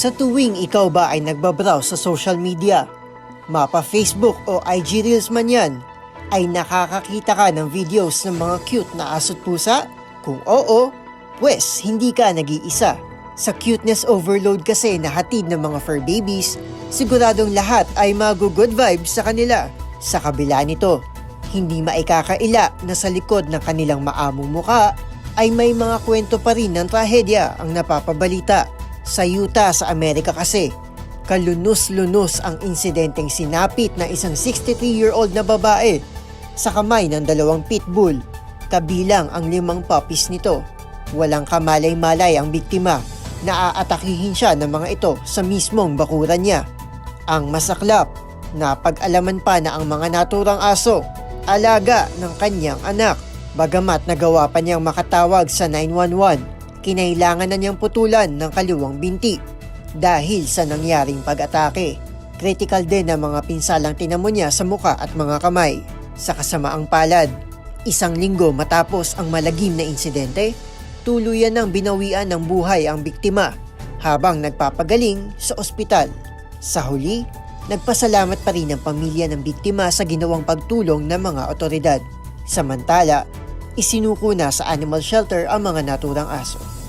Sa tuwing ikaw ba ay nagbabrowse sa social media, mapa Facebook o IG Reels man yan, ay nakakakita ka ng videos ng mga cute na aso't pusa? Kung oo, pwes hindi ka nag-iisa. Sa cuteness overload kasi na hatid ng mga fur babies, siguradong lahat ay magu-good vibes sa kanila. Sa kabila nito, hindi maikakaila na sa likod ng kanilang maamong muka ay may mga kwento pa rin ng trahedya ang napapabalita. Sa Utah sa Amerika kasi, kalunos-lunos ang insidenteng sinapit na isang 63-year-old na babae sa kamay ng dalawang pitbull, kabilang ang limang puppies nito. Walang kamalay-malay ang biktima na aatakihin siya ng mga ito sa mismong bakuran niya. Ang masaklap, napag-alaman pa na ang mga naturang aso, alaga ng kanyang anak. Bagamat nagawa pa niyang makatawag sa 911, kinailangan na niyang putulan ng kaliwang binti dahil sa nangyaring pag-atake. Critical din ang mga pinsalang tinamo niya sa muka at mga kamay. Sa kasamaang palad, isang linggo matapos ang malagim na insidente, tuluyan ng binawian ng buhay ang biktima habang nagpapagaling sa ospital. Sa huli, nagpasalamat pa rin ang pamilya ng biktima sa ginawang pagtulong ng mga otoridad. Samantala, isinuko na sa animal shelter ang mga naturang aso.